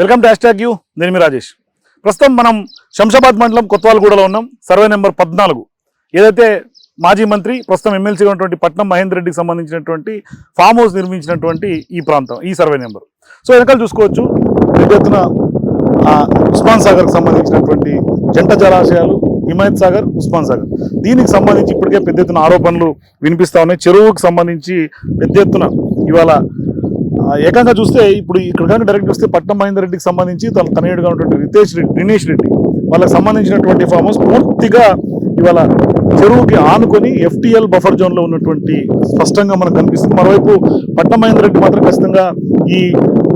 Welcome to hash you. నేను మీ రాజేష్. ప్రస్తుతం మనం శంషాబాద్ మండలం కొత్తవాలగూడలో ఉన్నాం. సర్వే నెంబర్ పద్నాలుగు. ఏదైతే మాజీ మంత్రి ప్రస్తుతం ఎమ్మెల్సీగా ఉన్నటువంటి పట్నం మహేందర్ రెడ్డికి సంబంధించినటువంటి ఫామ్ హౌస్ నిర్మించినటువంటి ఈ ప్రాంతం ఈ సర్వే నెంబర్. సో వెనకాల చూసుకోవచ్చు పెద్ద ఎత్తున ఉస్మాన్ సాగర్కి సంబంధించినటువంటి జంట జలాశయాలు హిమాయత్ సాగర్ ఉస్మాన్ సాగర్. దీనికి సంబంధించి ఇప్పటికే పెద్ద ఎత్తున ఆరోపణలు వినిపిస్తా ఉన్నాయి. చెరువుకు సంబంధించి పెద్ద ఎత్తున ఇవాళ ఏకంగా చూస్తే ఇప్పుడు ఇక్కడ కనుక డైరెక్ట్ వస్తే పట్నం మహేందర్ రెడ్డికి సంబంధించి తన తనయుడుగా ఉన్నటువంటి రితేష్ రెడ్డి దినేష్ రెడ్డి వాళ్ళకి సంబంధించినటువంటి ఫామ్ హౌస్ పూర్తిగా ఇవాళ చెరువుకి ఆనుకొని ఎఫ్టీఎల్ బఫర్ జోన్లో ఉన్నటువంటి స్పష్టంగా మనకు కనిపిస్తుంది. మరోవైపు పట్నం మహేందర్ రెడ్డి మాత్రం ఖచ్చితంగా ఈ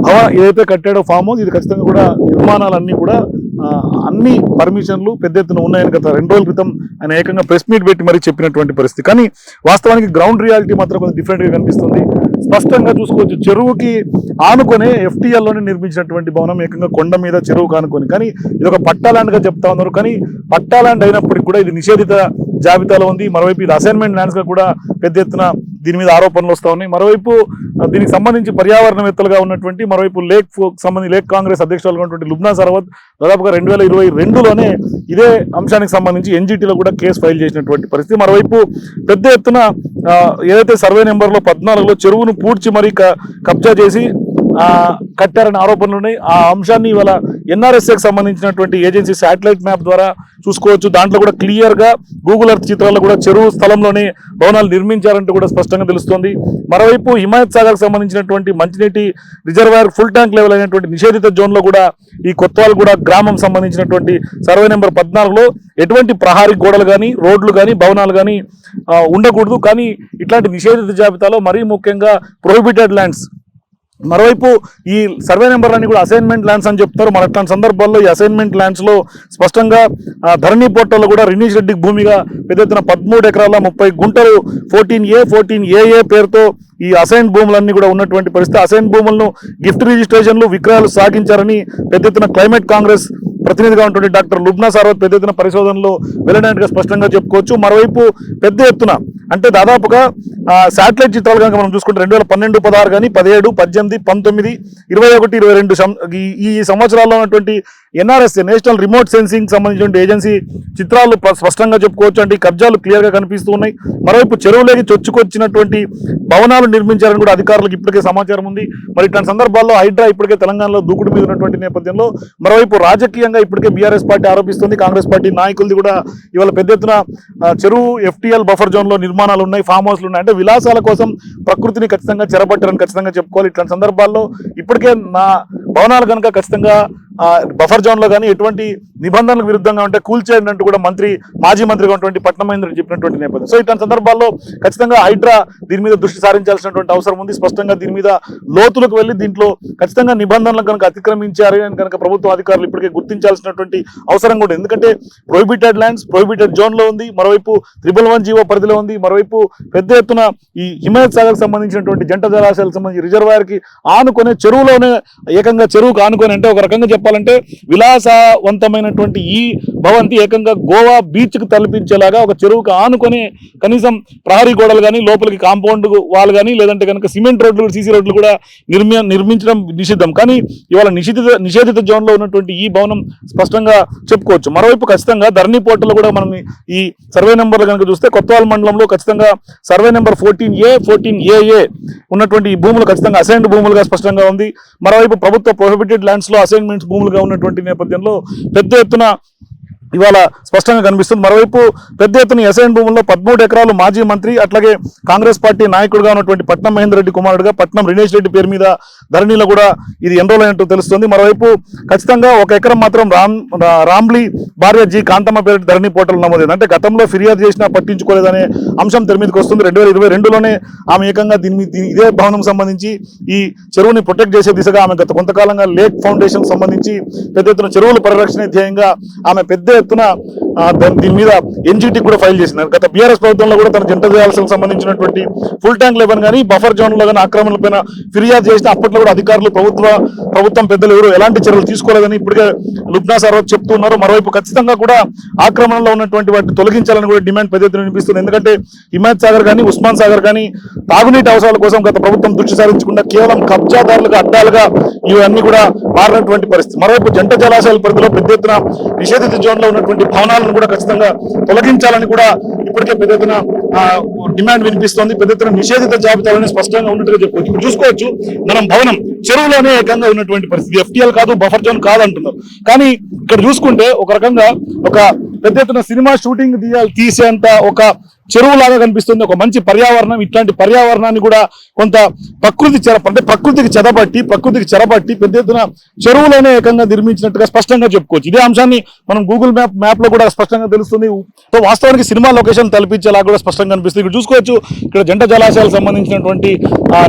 భవ ఏదైతే కట్టాడో ఫామ్ హౌస్ ఇది ఖచ్చితంగా కూడా నిర్మాణాలన్నీ కూడా అన్ని పర్మిషన్లు పెద్ద ఎత్తున ఉన్నాయని గత రెండు రోజుల క్రితం ఆయన ఏకంగా ప్రెస్ మీట్ పెట్టి మరీ చెప్పినటువంటి పరిస్థితి. కానీ వాస్తవానికి గ్రౌండ్ రియాలిటీ మాత్రం కొంచెం డిఫరెంట్గా కనిపిస్తుంది. స్పష్టంగా చూసుకోవచ్చు చెరువుకి ఆనుకొని ఎఫ్టీఎల్లోనే నిర్మించినటువంటి భవనం ఏకంగా కొండ మీద చెరువుకు ఆనుకొని. కానీ ఇది ఒక పట్టాలాండ్గా చెప్తా ఉన్నారు. కానీ పట్టాలాండ్ అయినప్పటికీ కూడా ఇది నిషేధిత జాబితాలో ఉంది. మరోవైపు ఇది అసైన్మెంట్ ల్యాండ్స్గా కూడా పెద్ద ఎత్తున దీని మీద ఆరోపణలు వస్తూ ఉన్నాయి. మరోవైపు దీనికి సంబంధించి పర్యావరణవేత్తలుగా ఉన్నటువంటి మరోవైపు లేక్ సంబంధించి లేక్ కాంగ్రెస్ అధ్యక్షులుగా ఉన్నటువంటి లుబ్నా సరవత్ దాదాపుగా రెండు వేల ఇరవై రెండులోనే ఇదే అంశానికి సంబంధించి ఎన్జిటిలో కూడా కేసు ఫైల్ చేసినటువంటి పరిస్థితి. మరోవైపు పెద్ద ఎత్తున ఏదైతే సర్వే నెంబర్లో పద్నాలుగులో చెరువును పూడ్చి మరీ క- కబ్జా చేసి కట్టారనే ఆరోపణలు ఉన్నాయి ఆ అంశాన్ని ఇవాళ ఎన్ఆర్ఎస్ఏకి సంబంధించినటువంటి ఏజెన్సీ శాటిలైట్ మ్యాప్ ద్వారా చూసుకోవచ్చు. దాంట్లో కూడా క్లియర్గా గూగుల్ అర్త్ చిత్రాల్లో కూడా చెరువు స్థలంలోనే భవనాలు నిర్మించారంటూ కూడా స్పష్టంగా తెలుస్తోంది. మరోవైపు హిమాయత్ సాగర్కి సంబంధించినటువంటి మంచినీటి రిజర్వాయర్ ఫుల్ ట్యాంక్ లెవెల్ అయినటువంటి నిషేధిత జోన్లో కూడా ఈ కొత్తవాల్గూడ గ్రామం సంబంధించినటువంటి సర్వే నెంబర్ పద్నాలుగులో ఎటువంటి ప్రహారీ గోడలు కానీ రోడ్లు కానీ భవనాలు కానీ ఉండకూడదు. కానీ ఇట్లాంటి నిషేధిత జాబితాలో మరీ ముఖ్యంగా ప్రొహిబిటెడ్ ల్యాండ్స్ మరోవైపు ఈ సర్వే నెంబర్లన్నీ కూడా అసైన్మెంట్ ల్యాండ్స్ అని చెప్తారు. మరి అట్లాంటి సందర్భాల్లో ఈ అసైన్మెంట్ ల్యాండ్స్లో స్పష్టంగా ధరణి పోర్టల్లో కూడా రినీష్ రెడ్డికి భూమిగా పెద్ద ఎత్తున పదమూడు ఎకరాల ముప్పై గుంటలు ఫోర్టీన్ ఏ ఫోర్టీన్ ఏఏ పేరుతో ఈ అసైన్ భూములన్నీ కూడా ఉన్నటువంటి పరిస్థితి. అసైన్ భూములను గిఫ్ట్ రిజిస్ట్రేషన్లు విక్రయాలు సాగించారని పెద్ద ఎత్తున క్లైమేట్ కాంగ్రెస్ ప్రతినిధిగా ఉన్నటువంటి డాక్టర్ లుబ్నా సార్వత్ పెద్ద ఎత్తున పరిశోధనలో వెళ్ళినట్టుగా స్పష్టంగా చెప్పుకోవచ్చు. మరోవైపు పెద్ద ఎత్తున అంటే దాదాపుగా శాటిలైట్ చిత్రాలు కనుక మనం చూసుకుంటే రెండు వేల పన్నెండు పదహారు కానీ పదిహేడు పద్దెనిమిది పంతొమ్మిది ఇరవై ఒకటి ఇరవై రెండు సం- ఈ- ఈ సంవత్సరాల్లో ఉన్నటువంటి ఎన్ఆర్ఎస్ నేషనల్ రిమోట్ సెన్సింగ్ సంబంధించిన ఏజెన్సీ చిత్రాలు స్పష్టంగా చెప్పుకోవచ్చు అంటే కబ్జాలు క్లియర్గా కనిపిస్తూ ఉన్నాయి మరోవైపు చెరువులోకి చొచ్చుకొచ్చినటువంటి భవనాలు నిర్మించారని కూడా అధికారులకు ఇప్పటికే సమాచారం ఉంది. మరి ఇట్లాంటి సందర్భాల్లో హైడ్రా ఇప్పటికే తెలంగాణలో దూకుడు మీద ఉన్నటువంటి నేపథ్యంలో మరోవైపు రాజకీయంగా ఇప్పటికే బీఆర్ఎస్ పార్టీ ఆరోపిస్తుంది. కాంగ్రెస్ పార్టీ నాయకులది కూడా ఇవాళ పెద్ద ఎత్తున చెరువు ఎఫ్టీఎల్ బఫర్ జోన్లో నిర్మాణాలు ఉన్నాయి ఫామ్ హౌస్లు ఉన్నాయి. అంటే విలాసాల కోసం ప్రకృతిని ఖచ్చితంగా చెరబట్టారని ఖచ్చితంగా చెప్పుకోవాలి. ఇట్లాంటి సందర్భాల్లో ఇప్పటికే నా భవనాలు కనుక ఖచ్చితంగా బఫర్ జోన్లో కానీ ఎటువంటి నిబంధనలకు విరుద్ధంగా ఉంటే కూల్చేయండి కూడా మంత్రి మాజీ మంత్రిగా ఉన్నటువంటి పట్నం చెప్పినటువంటి నేపథ్యం. సో ఇట్లాంటి సందర్భాల్లో ఖచ్చితంగా హైడ్రా దీని మీద దృష్టి సారించాల్సినటువంటి అవసరం ఉంది. స్పష్టంగా దీని మీద లోతులకు వెళ్ళి దీంట్లో ఖచ్చితంగా నిబంధనలను కనుక అతిక్రమించారు అని కనుక ప్రభుత్వ అధికారులు ఇప్పటికే గుర్తించాల్సినటువంటి అవసరం కూడా ఎందుకంటే ప్రొహిబిటెడ్ ల్యాండ్స్ ప్రొహిబిటెడ్ జోన్లో ఉంది. మరోవైపు త్రిబుల్ వన్ జీవో పరిధిలో ఉంది. మరోవైపు పెద్ద ఎత్తున ఈ హిమాయత్ సాగర్ సంబంధించినటువంటి జంట జలాశయాలకు సంబంధించి రిజర్వాయర్కి ఆనుకునే చెరువులోనే ఏకంగా చెరువుకు ఆనుకొని అంటే ఒక రకంగా చెప్పాలంటే విలాసవంతమైనటువంటి ఈ భవంతి ఏకంగా గోవా బీచ్కి తలపించేలాగా ఒక చెరువుకు ఆనుకొని కనీసం ప్రహరీ గోడలు కానీ లోపలికి కాంపౌండ్ వాల్ కానీ లేదంటే కనుక సిమెంట్ రోడ్లు సీసీ రోడ్లు కూడా నిర్మి నిర్మించడం నిషిద్ధం. కానీ ఇవాళ నిషేధిత నిషేధిత జోన్లో ఉన్నటువంటి ఈ భవనం స్పష్టంగా చెప్పుకోవచ్చు. మరోవైపు ఖచ్చితంగా ధరణి పోర్టల్లో కూడా మనం ఈ సర్వే నెంబర్లు కనుక చూస్తే కొత్తవాళ్ళ మండలంలో ఖచ్చితంగా survey number fourteen A fourteen AA ఉన్నటువంటి ఈ భూములు ఖచ్చితంగా అసైన్డ్ భూములుగా స్పష్టంగా ఉంది. మరోవైపు ప్రభుత్వ ప్రొహిబిటెడ్ ల్యాండ్స్లో అసైన్మెంట్స్ భూములుగా ఉన్నటువంటి నేపథ్యంలో పెద్ద ఎత్తున ఇవాళ స్పష్టంగా కనిపిస్తుంది. మరోవైపు పెద్ద ఎత్తున ఎస్ఐన్ భూముల్లో పదమూడు ఎకరాలు మాజీ మంత్రి అట్లాగే కాంగ్రెస్ పార్టీ నాయకుడుగా ఉన్నటువంటి పట్నం మహేందర్ రెడ్డి కుమారుడుగా పట్నం రినేష్ రెడ్డి పేరు మీద ధరణిలో కూడా ఇది ఎన్రోల్ అయినట్టు తెలుస్తుంది. మరోవైపు ఖచ్చితంగా ఒక ఎకరం మాత్రం రామ్ రామ్లీ భార్య జి కాంతమ్మ పేరు ధరణి పోర్టల్ నమోదైంది. అంటే గతంలో ఫిర్యాదు చేసినా పట్టించుకోలేదనే అంశం తెర మీదకి వస్తుంది. రెండు వేల ఇరవై రెండులోనే ఆమె ఏకంగా దీని మీద దీని- ఇదే భవనం సంబంధించి ఈ చెరువుని ప్రొటెక్ట్ చేసే దిశగా ఆమె గత కొంతకాలంగా లేక్ ఫౌండేషన్ సంబంధించి పెద్ద ఎత్తున చెరువుల పరిరక్షణ ధ్యేయంగా ఆమె పెద్ద ఎత్తున దాని- దీని మీద ఎన్జిటి కూడా ఫైల్ చేసినారు గత బీఆర్ఎస్ ప్రభుత్వంలో కూడా తన జంట జలాలకు సంబంధించినటువంటి ఫుల్ ట్యాంక్ లెవెన్ కానీ బఫర్ జోన్లో కానీ ఆక్రమణల పైన ఫిర్యాదు చేసిన అప్పట్లో కూడా అధికారులు ప్రభుత్వ ప్రభుత్వం పెద్దలు ఎవరు ఎలాంటి చర్యలు తీసుకోలేదని ఇప్పటికే లుబ్నా సార్ చెప్తున్నారు మరోవైపు ఖచ్చితంగా కూడా ఆక్రమణలో ఉన్నటువంటి వాటిని తొలగించాలని కూడా డిమాండ్ పెద్ద ఎత్తున వినిపిస్తుంది. ఎందుకంటే హిమాయత్ సాగర్ కానీ ఉస్మాన్ సాగర్ కానీ తాగునీటి అవసరాల కోసం గత ప్రభుత్వం దృష్టి సారించకుండా కేవలం కబ్జాదారులుగా అడ్డాలుగా ఇవన్నీ కూడా మారినటువంటి పరిస్థితి. మరోవైపు జంట జలాశయాల పరిధిలో పెద్ద ఎత్తున నిషేధిత జోన్లో ఉన్నటువంటి సమస్యలను కూడా ఖచ్చితంగా తొలగించాలని కూడా ఇప్పటికే పెద్ద ఎత్తున డిమాండ్ వినిపిస్తోంది. పెద్ద ఎత్తున నిషేధిత జాబితాలని స్పష్టంగా ఉన్నట్టుగా చెప్పుకోవచ్చు. ఇప్పుడు చూసుకోవచ్చు మనం భవనం చెరువులోనే ఏకంగా ఉన్నటువంటి పరిస్థితి. ఎఫ్టీఎల్ కాదు బఫర్ జోన్ కాదు అంటున్నారు. కానీ ఇక్కడ చూసుకుంటే ఒక రకంగా ఒక పెద్ద ఎత్తున సినిమా షూటింగ్ తీయాలి తీసేంత ఒక చెరువు లాగా కనిపిస్తుంది. ఒక మంచి పర్యావరణం ఇట్లాంటి పర్యావరణాన్ని కూడా కొంత ప్రకృతి చెర అంటే ప్రకృతికి చెదబట్టి ప్రకృతికి చెరబట్టి పెద్ద ఎత్తున చెరువులోనే ఏకంగా నిర్మించినట్టుగా స్పష్టంగా చెప్పుకోవచ్చు. ఇదే అంశాన్ని మనం గూగుల్ మ్యాప్ మ్యాప్లో కూడా స్పష్టంగా తెలుస్తుంది. సో వాస్తవానికి సినిమా లొకేషన్ తలపించేలా కూడా స్పష్టంగా కనిపిస్తుంది ఇక్కడ చూసుకోవచ్చు ఇక్కడ జంట జలాశయాలకు సంబంధించినటువంటి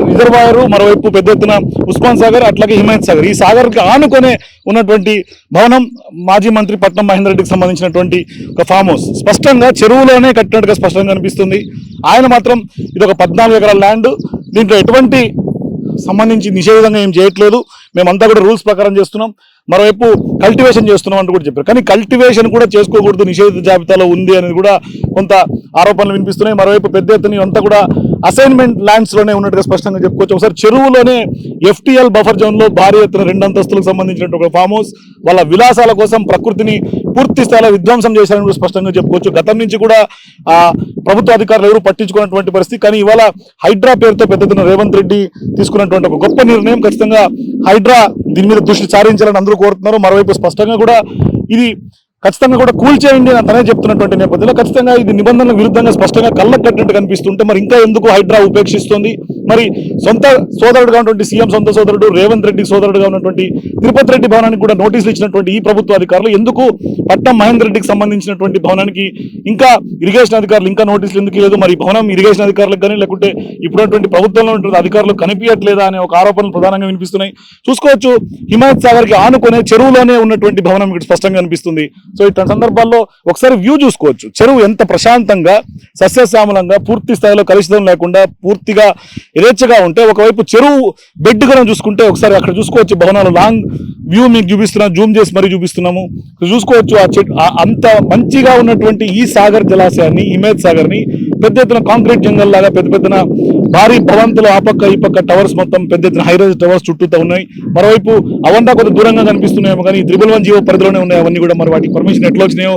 రిజర్వాయరు మరోవైపు పెద్ద ఎత్తున ఉస్మాన్ సాగర్ అట్లాగే హిమాయత్ సాగర్. ఈ సాగర్కి ఆనుకొనే ఉన్నటువంటి భవనం మాజీ మంత్రి పట్నం మహేందర్ రెడ్డికి సంబంధించినటువంటి ఒక ఫామ్ హౌస్. స్పష్టంగా చెరువులోనే కట్టినట్టుగా స్పష్టంగా కనిపిస్తుంది ఆయన మాత్రం ఇది ఒక పద్నాలుగు ఎకరాల ల్యాండ్ దీంట్లో ఎటువంటి సంబంధించి నిషేధంగా ఏం చేయట్లేదు. మేమంతా కూడా రూల్స్ ప్రకారం చేస్తున్నాం. మరోవైపు కల్టివేషన్ చేస్తున్నాం అంటూ కూడా చెప్పారు. కానీ కల్టివేషన్ కూడా చేసుకోకూడదు నిషేధిత జాబితాలో ఉంది అనేది కూడా కొంత ఆరోపణలు వినిపిస్తున్నాయి. మరోవైపు పెద్ద ఎత్తున అంతా కూడా అసైన్మెంట్ ల్యాండ్స్లోనే ఉన్నట్టుగా స్పష్టంగా చెప్పుకోవచ్చు. ఒకసారి చెరువులోనే ఎఫ్టీఎల్ బఫర్ జోన్లో భారీ ఎత్తున రెండు అంతస్తులకు సంబంధించినట్టు ఒక ఫామ్ హౌస్ వాళ్ళ విలాసాల కోసం ప్రకృతిని పూర్తి స్థాయిలో విధ్వంసం చేశారని కూడా స్పష్టంగా చెప్పుకోవచ్చు. గతం నుంచి కూడా ఆ ప్రభుత్వ అధికారులు ఎవరు పట్టించుకున్నటువంటి పరిస్థితి. కానీ ఇవాళ హైడ్రా పేరుతో పెద్దతున్న రేవంత్ రెడ్డి తీసుకున్నటువంటి ఒక గొప్ప నిర్ణయం ఖచ్చితంగా హైడ్రా దీని మీద దృష్టి సారించాలని అందరూ కోరుతున్నారు. మరోవైపు స్పష్టంగా కూడా ఇది ఖచ్చితంగా కూడా కూల్చేయండి అని తనే చెప్తున్నటువంటి నేపథ్యంలో ఖచ్చితంగా ఇది నిబంధనల విరుద్ధంగా స్పష్టంగా కళ్ళకు కట్టినట్టు కనిపిస్తుంటే మరి ఇంకా ఎందుకు హైడ్రా ఉపేక్షిస్తుంది? మరి సొంత సోదరుడుగా ఉన్నటువంటి సీఎం సొంత సోదరుడు రేవంత్ రెడ్డి సోదరుడుగా ఉన్నటువంటి తిరుపతి రెడ్డి భవనానికి కూడా నోటీసులు ఇచ్చినటువంటి ఈ ప్రభుత్వ అధికారులు ఎందుకు పట్నం మహేందర్ రెడ్డికి సంబంధించినటువంటి భవనానికి ఇంకా ఇరిగేషన్ అధికారులు ఇంకా నోటీసులు ఎందుకు లేదు మరి భవనం ఇరిగేషన్ అధికారులకు కానీ లేకుంటే ఇప్పుడున్నటువంటి ప్రభుత్వంలో ఉన్నటువంటి అధికారులు కనిపించట్లేదా అనే ఒక ఆరోపణలు ప్రధానంగా వినిపిస్తున్నాయి. చూసుకోవచ్చు హిమాయత్ సాగర్కి ఆనుకునే చెరువులోనే ఉన్నటువంటి భవనం ఇక్కడ స్పష్టంగా కనిపిస్తుంది. సో ఇట్లాంటి సందర్భాల్లో ఒకసారి వ్యూ చూసుకోవచ్చు. చెరువు ఎంత ప్రశాంతంగా సస్యశ్యామలంగా పూర్తి స్థాయిలో కలుషితం లేకుండా పూర్తిగా యథేచ్ఛగా ఉంటే ఒకవైపు చెరువు బెడ్ కనుక చూసుకుంటే ఒకసారి అక్కడ చూసుకోవచ్చు భవనాలు. లాంగ్ వ్యూ మీకు చూపిస్తున్నాం జూమ్ చేసి మరీ చూపిస్తున్నాము. చూసుకోవచ్చు ఆ చెట్టు అంత మంచిగా ఉన్నటువంటి ఈ సాగర్ జలాశయాన్ని ఇమేజ్ సాగర్ని. పెద్ద ఎత్తున కాంక్రీట్ జంగల్ లాగా పెద్ద పెద్దన భారీ భవంతులు ఆ పక్క ఈ పక్క టవర్స్ మొత్తం పెద్ద ఎత్తున హైరేజ్ టవర్స్ చుట్టూతో ఉన్నాయి. మరోవైపు అవంతా కొంత దూరంగా కనిపిస్తున్నాయేమో కానీ త్రిబుల్ వన్ జీవో పరిధిలోనే ఉన్నాయి. అవన్నీ కూడా మరి వాటికి పర్మిషన్ ఎట్లా వచ్చినాయో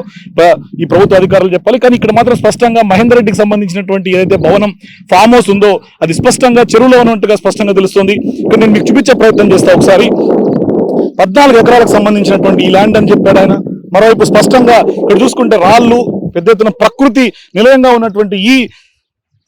ఈ ప్రభుత్వ అధికారులు చెప్పాలి. కానీ ఇక్కడ మాత్రం స్పష్టంగా మహేందర్ రెడ్డికి సంబంధించినటువంటి ఏదైతే భవనం ఫామ్ హౌస్ ఉందో అది స్పష్టంగా చెరువులో ఉన్నట్టుగా స్పష్టంగా తెలుస్తుంది. ఇక్కడ నేను మీకు చూపించే ప్రయత్నం చేస్తా ఒకసారి. పద్నాలుగు ఎకరాలకు సంబంధించినటువంటి ఈ ల్యాండ్ అని చెప్పాడు ఆయన. మరోవైపు స్పష్టంగా ఇక్కడ చూసుకుంటే రాళ్ళు పెద్ద ఎత్తున ప్రకృతి నిలయంగా ఉన్నటువంటి ఈ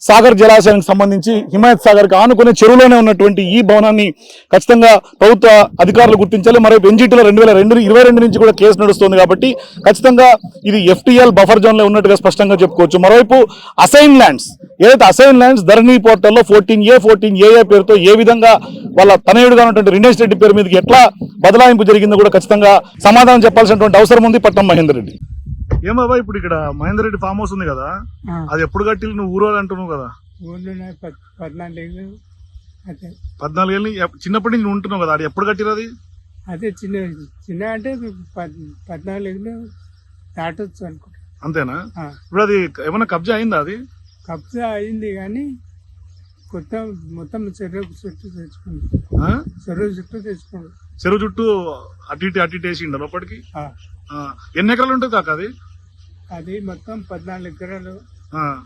సాగర్ జలాశయానికి సంబంధించి హిమాయత్ సాగర్కి ఆనుకునే చెరువులోనే ఉన్నటువంటి ఈ భవనాన్ని ఖచ్చితంగా ప్రభుత్వ అధికారులు గుర్తించాలి. మరోవైపు ఎన్జిటీలో రెండు వేల రెండు ఇరవై రెండు నుంచి కూడా కేసు నడుస్తుంది కాబట్టి ఖచ్చితంగా ఇది ఎఫ్టీఎల్ బఫర్ జోన్లో ఉన్నట్టుగా స్పష్టంగా చెప్పుకోవచ్చు. మరోవైపు అసైన్ ల్యాండ్స్ ఏదైతే అసైన్ ల్యాండ్స్ ధరణి పోర్టల్లో ఫోర్టీన్ ఏ ఫోర్టీన్ ఏఏ పేరుతో ఏ విధంగా వాళ్ళ తనయుడుగా ఉన్నటువంటి రినేష్ రెడ్డి పేరు మీదకి ఎట్లా బదలాయింపు జరిగిందో కూడా ఖచ్చితంగా సమాధానం చెప్పాల్సినటువంటి అవసరం ఉంది. పట్నం మహేందర్ రెడ్డి. ఏమో ఇప్పుడు ఇక్కడ మహేందర్ రెడ్డి ఫామ్ హౌస్ ఉంది కదా అది ఎప్పుడు కట్టి నువ్వు ఊరు అంటున్నావు కదా. పద్నాలుగు పద్నాలుగేళ్ళు చిన్నప్పటి నుంచి ఉంటున్నావు కదా అది ఎప్పుడు కట్టిరు అది? అదే చిన్న చిన్న అంటే పద్ పద్నాలుగులో దాటొచ్చు అనుకుంటా. అంతేనా? ఇప్పుడు అది ఏమైనా కబ్జా అయిందా అది? కబ్జా అయింది కానీ కొత్త మొత్తం చెరువు చుట్టూ తెచ్చుకుంది? చెరువు చుట్టూ తెచ్చుకుంది చెరువు చుట్టూ అటు ఇటు అటు ఇటు వేసిండ లోపలికి. ఎన్ని ఎకరాలు ఉంటుంది కాక అది? అది మొత్తం పద్నాలుగు ఎకరాలు.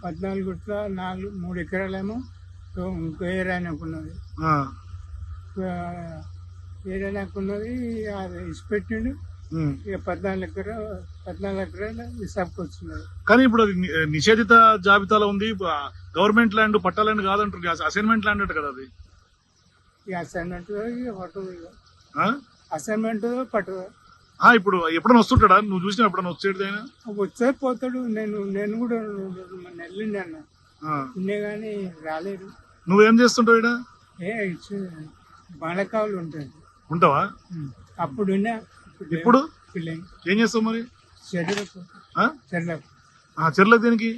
పద్నాలుగు గుట్ల నాలుగు మూడు ఎకరాలేమో ఇంకో ఏరాయనకున్నది ఏరాయనకున్నది అది ఇచ్చిపెట్టిండు ఉమ్. ఇక పద్నాలుగు ఎకరా పద్నాలుగు ఎకరాలు హిసాబ్కి వచ్చినది కానీ ఇప్పుడు అది నిషేధిత జాబితాలో ఉంది గవర్నమెంట్ ల్యాండ్ పట్టా ల్యాండ్ కాదంటుంది అసైన్మెంట్ ల్యాండ్ అంట కదా అది. ఇక అసైన్మెంట్ ఇక? అసైన్మెంట్ పట్టు ఇప్పుడు ఎప్పుడైనా వస్తుంటాడా? నువ్వు చూసినా ఎప్పుడైనా వచ్చేది ఆయన వచ్చే పోతాడు. నేను నేను కూడా నెల్లిండి అన్న. నిన్నే కానీ రాలేదు. నువ్వేం చేస్తుంటావు ఇక్కడ ఏ బాలకావులు ఉంటుంది ఉంటావా? అప్పుడు ఇప్పుడు ఏం చేస్తావు మరి? చెరువులకు ఆ? చెర్లకు. ఆ, చెరువులకు దీనికి?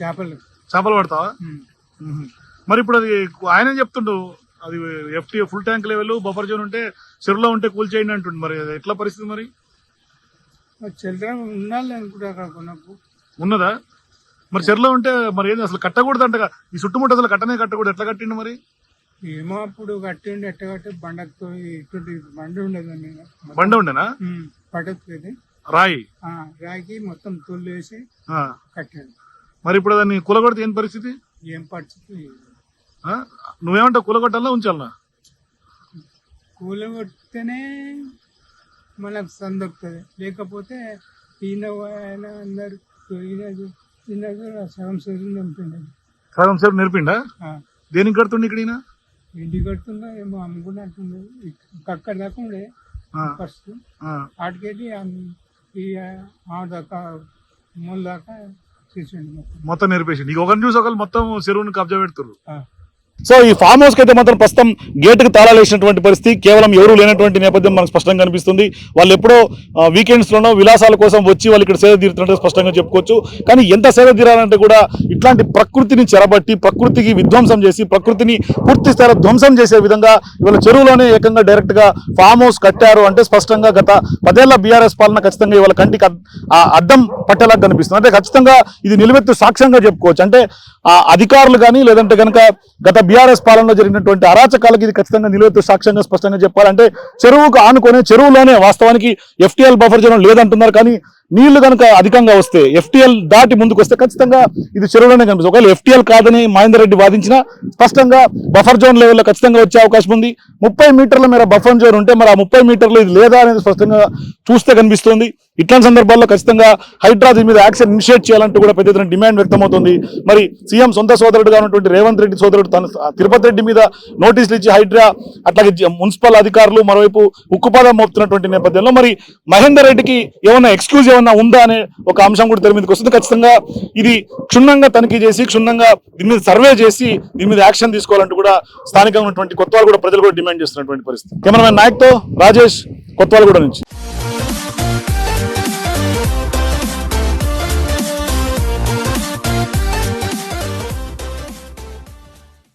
చేపలు చేపలు పడతావా. మరి ఇప్పుడు అది ఆయన చెప్తుండు అది FT full tank level buffer zone ఉంటే చెరువులో ఉంటే కూల్ చేయండి అంటుండు మరి. ఎట్లా పరిస్థితి మరి? ఉండాలి అనుకుంటా ఉన్నదా? మరి చెరువులో ఉంటే మరి ఏంది అసలు కట్టకూడదు అంటగా ఈ చుట్టుముట్టు అసలు కట్టనే కట్టకూడదు. ఎట్లా కట్టిండు మరి? ఏమో అప్పుడు కట్టిండి ఎట్ట కట్టి బండతో ఇటువంటి బండి ఉండదు బండ ఉండేనా? పడట్లేదు రాయి? రాకి మొత్తం తొలి వేసి. కట్టాడు. మరి ఇప్పుడు దాన్ని కూలగొడితే ఏం పరిస్థితి? ఏం పరిస్థితి? నువ్వేమంటావు? కూలగొట్టాలా ఉంచాలనా? కూల కొడితేనే మనకు సందొక్కుతుంది లేకపోతే ఈయన ఆయన అందరు ఈయన సగం సగం చంపింది సగం సేపు నేర్పిండా దేనికి కడుతుండే ఇక్కడ ఈయన? ఇంటి కడుతుందో ఏమో అమ్ముకున్నట్టుంది అక్కడ దాకా ఉండే. ఆ, ఫస్ట్. ఆటికెళ్ళి ఈ ఆ దాకా మూల దాకా చేసిండు మొత్తం. నేర్పేసి నీకు ఒకరిని చూసి ఒకరు మొత్తం చెరువుని కబ్జా పెడుతుర్రు. ఆ. సో ఈ ఫామ్ హౌస్ అయితే మాత్రం ప్రస్తుతం గేటుకు తాళాలు వేసినటువంటి పరిస్థితి కేవలం ఎవరు లేనటువంటి నేపథ్యం మనకు స్పష్టంగా కనిపిస్తుంది. వాళ్ళు ఎప్పుడో వీకెండ్స్ లోనో విలాసాల కోసం వచ్చి వాళ్ళు ఇక్కడ సేద తీరుతున్నట్టు స్పష్టంగా చెప్పుకోవచ్చు. కానీ ఎంత సేద తీరాలంటే కూడా ఇట్లాంటి ప్రకృతిని చెరబట్టి ప్రకృతికి విధ్వంసం చేసి ప్రకృతిని పూర్తి స్థాయిలో ధ్వంసం చేసే విధంగా ఇవాళ చెరువులోనే ఏకంగా డైరెక్ట్గా ఫామ్ హౌస్ కట్టారు అంటే స్పష్టంగా గత పదేళ్ళ బీఆర్ఎస్ పాలన ఖచ్చితంగా ఇవాళ కంటికి అద్దం పట్టేలా కనిపిస్తుంది. అంటే ఖచ్చితంగా ఇది నిలువెత్తు సాక్ష్యంగా చెప్పుకోవచ్చు. అంటే ఆ అధికారులు కానీ లేదంటే కనుక గత బీఆర్ఎస్ పాలనలో జరిగినటువంటి అరాచకాలకు ఇది ఖచ్చితంగా నిలువెత్తు సాక్ష్యంగా స్పష్టంగా చెప్పాలంటే చెరువుకు ఆనుకొని చెరువులోనే వాస్తవానికి ఎఫ్టీఎల్ బఫర్ జోన్ లేదంటున్నారు. కానీ నీళ్ళు కనుక అధికంగా వస్తే ఎఫ్టీఎల్ దాటి ముందుకు వస్తే ఖచ్చితంగా ఇది చెరువులోనే కనిపిస్తుంది. ఒకవేళ ఎఫ్టీఎల్ కాదని మహేందర్ రెడ్డి వాదించినా స్పష్టంగా బఫర్ జోన్ లెవెల్లో ఖచ్చితంగా వచ్చే అవకాశం ఉంది. ముప్పై మీటర్ల మేర బఫర్ జోన్ ఉంటే మరి ఆ ముప్పై మీటర్లు ఇది లేదా అనేది స్పష్టంగా చూస్తే కనిపిస్తుంది. ఇట్లాంటి సందర్భాల్లో ఖచ్చితంగా హైడ్రా దీని మీద యాక్షన్ ఇనిషియేట్ చేయాలంటూ కూడా పెద్ద ఎత్తున డిమాండ్ వ్యక్తమవుతుంది. మరి సీఎం సొంత సోదరుడుగా ఉన్నటువంటి రేవంత్ రెడ్డి సోదరుడు తన తిరుపతి రెడ్డి మీద నోటీసులు ఇచ్చి హైడ్రా అట్లాగే మున్సిపల్ అధికారులు మరోవైపు ఉక్కుపాదం మోపుతున్నటువంటి నేపథ్యంలో మరి మహేందర్ రెడ్డికి ఏమైనా ఎక్స్క్యూజ్ ఏమన్నా ఉందా అనే ఒక అంశం కూడా తెర మీదకి వస్తుంది. ఖచ్చితంగా ఇది క్షుణ్ణంగా తనిఖీ చేసి క్షుణ్ణంగా దీని మీద సర్వే చేసి దీని మీద యాక్షన్ తీసుకోవాలంటూ కూడా స్థానికంగా ఉన్నటువంటి కొత్త కూడా ప్రజలు కూడా డిమాండ్ చేస్తున్నటువంటి పరిస్థితి. కెమెరామెన్ నాయక్తో రాజేష్ కొత్తవాళ్ళగూడ నుంచి.